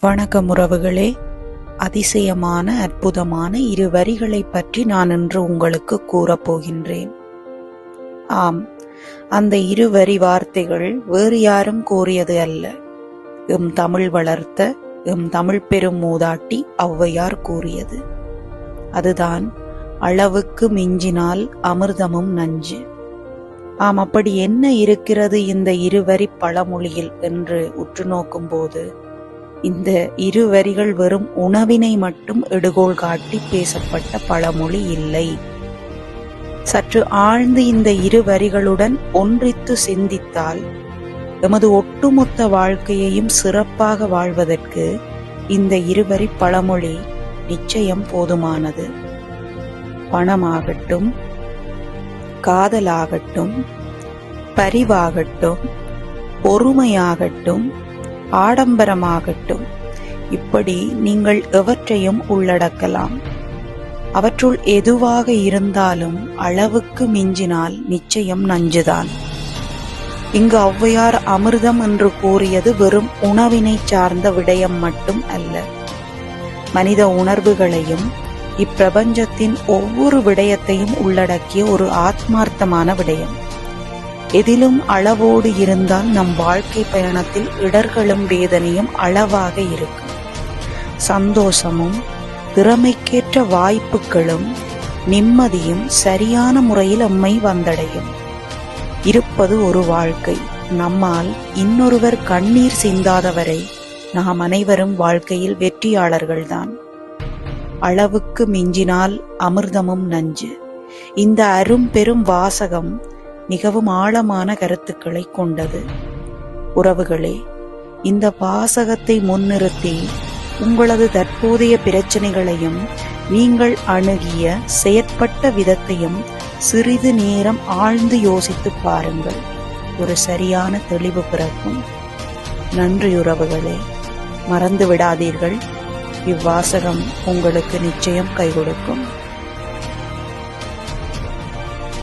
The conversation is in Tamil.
வணக்கம் உறவுகளே. அதிசயமான அற்புதமான இரு வரிகளைப் பற்றி நான் இன்று உங்களுக்கு கூறப் போகின்றேன். ஆம் அந்த இரு வரி வார்த்தைகள் வேறு யாரும் கூறியது அல்ல. எம் தமிழ் வளர்த்த எம் தமிழ் பெரும் மூதாட்டி ஔவையார் கூறியது. அதுதான் அளவுக்கு மிஞ்சினால் அமிர்தமும் நஞ்சு. ஆம் அப்படி என்ன இருக்கிறது இந்த இருவரி பழமொழியில் என்று உற்று நோக்கும்போது? இந்த இரு வரிகள் வெறும் உணவினை மட்டும் எடுகோள் காட்டி பேசப்பட்ட பழமொழி இல்லை. சற்று ஆழ்ந்து இந்த இரு வரிகளுடன் ஒன்றித்து சிந்தித்தால் எமது ஒட்டுமொத்த வாழ்க்கையையும் சிறப்பாக வாழ்வதற்கு இந்த இருவரி பழமொழி நிச்சயம் போதுமானது. பணமாகட்டும் காதலாகட்டும் பரிவாகட்டும் பொறுமையாகட்டும் ஆடம்பரமாகட்டும். இப்படி நீங்கள் எவற்றையும் உள்ளடக்கலாம். அவற்றுள் எதுவாக இருந்தாலும் அளவுக்கு மிஞ்சினால் நிச்சயம் நஞ்சுதான். இங்கு ஔவையார் அமிர்தம் என்று கூறியது வெறும் உணவினை சார்ந்த விடயம் மட்டும் அல்ல. மனித உணர்வுகளையும் இப்பிரபஞ்சத்தின் ஒவ்வொரு விடயத்தையும் உள்ளடக்கிய ஒரு ஆத்மார்த்தமான விடயம். எதிலும் அளவோடு இருந்தால் நம் வாழ்க்கை பயணத்தில் இடர்களும் வேதனையும் அளவாக இருக்கும். சந்தோஷமும் திறமைக்கேற்ற வாய்ப்புகளும் நிம்மதியும் சரியான முறையில் நம்மை வந்தடையும். இருப்பது ஒரு வாழ்க்கை. நம்மால் இன்னொருவர் கண்ணீர் சிந்தாதவரை நாம் அனைவரும் வாழ்க்கையில் வெற்றியாளர்கள்தான். அளவுக்கு மிஞ்சினால் அமிர்தமும் நஞ்சு. இந்த அரும் பெரும் வாசகம் மிகவும் ஆழமான கருத்துக்களை கொண்டது. உறவுகளே இந்த வாசகத்தை முன்னிறுத்தி உங்களது தற்போதைய பிரச்சனைகளையும் நீங்கள் அணுகிய செயற்பட்ட விதத்தையும் சிறிது நேரம் ஆழ்ந்து யோசித்து பாருங்கள். ஒரு சரியான தெளிவு பிறக்கும். நன்றி உறவுகளே. மறந்து விடாதீர்கள் இவ்வாசகம் உங்களுக்கு நிச்சயம் கை கொடுக்கும்